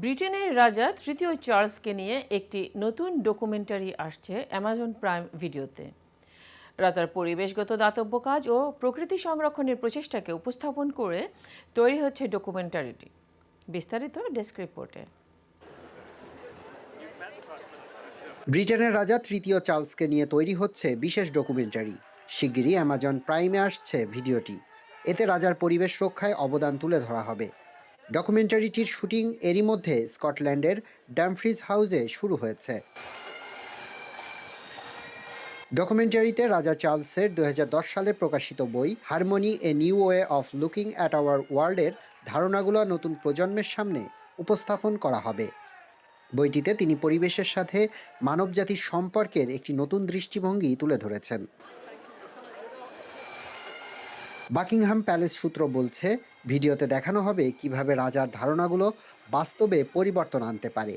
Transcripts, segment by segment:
ব্রিটেনের রাজা তৃতীয় চার্লসকে নিয়ে একটি নতুন ডকুমেন্টারি আসছে অ্যামাজন প্রাইম ভিডিওতে। রাজার পরিবেশগত দাতব্য কাজ ও প্রকৃতি সংরক্ষণের প্রচেষ্টাকে উপস্থাপন করে তৈরি হচ্ছে ডকুমেন্টারিটি। বিস্তারিত ডেস্ক রিপোর্টে। ব্রিটেনের রাজা তৃতীয় চার্লসকে নিয়ে তৈরি হচ্ছে বিশেষ ডকুমেন্টারি। শিগগিরই অ্যামাজন প্রাইমে আসছে ভিডিওটি। এতে রাজার পরিবেশ রক্ষায় অবদান তুলে ধরা হবে। ডকুমেন্টারিটির শুটিং এরই মধ্যে স্কটল্যান্ডের ড্যামফ্রিজ হাউসে শুরু হয়েছে। ডকুমেন্টারিতে রাজা চার্লসের দু হাজার দশ সালে প্রকাশিত বই harmony a new way of looking at our ওয়ার্ল্ডের ধারণাগুলো নতুন প্রজন্মের সামনে উপস্থাপন করা হবে। বইটিতে তিনি পরিবেশের সাথে মানবজাতির সম্পর্কের একটি নতুন দৃষ্টিভঙ্গি তুলে ধরেছেন। বাকিংহাম প্যালেস সূত্র বলছে, ভিডিওতে দেখানো হবে কীভাবে রাজার ধারণাগুলো বাস্তবে পরিবর্তন আনতে পারে।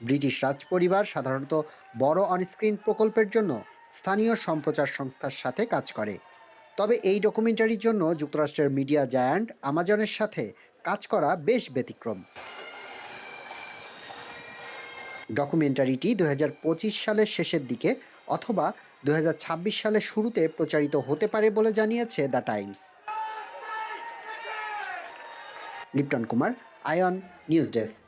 ব্রিটিশ রাজপরিবার সাধারণত বড় অনস্ক্রিন প্রকল্পের জন্য স্থানীয় সম্প্রচার সংস্থার সাথে কাজ করে। তবে এই ডকুমেন্টারির জন্য যুক্তরাষ্ট্রের মিডিয়া জায়ান্ট আমাজনের সাথে কাজ করা বেশ ব্যতিক্রম। ডকুমেন্টারিটি দু হাজার পঁচিশ সালের শেষের দিকে অথবা দু হাজার ছাব্বিশ সালের শুরুতে প্রচারিত হতে পারে বলে জানিয়েছে the Times. Lipton Kumar, ion, news desk.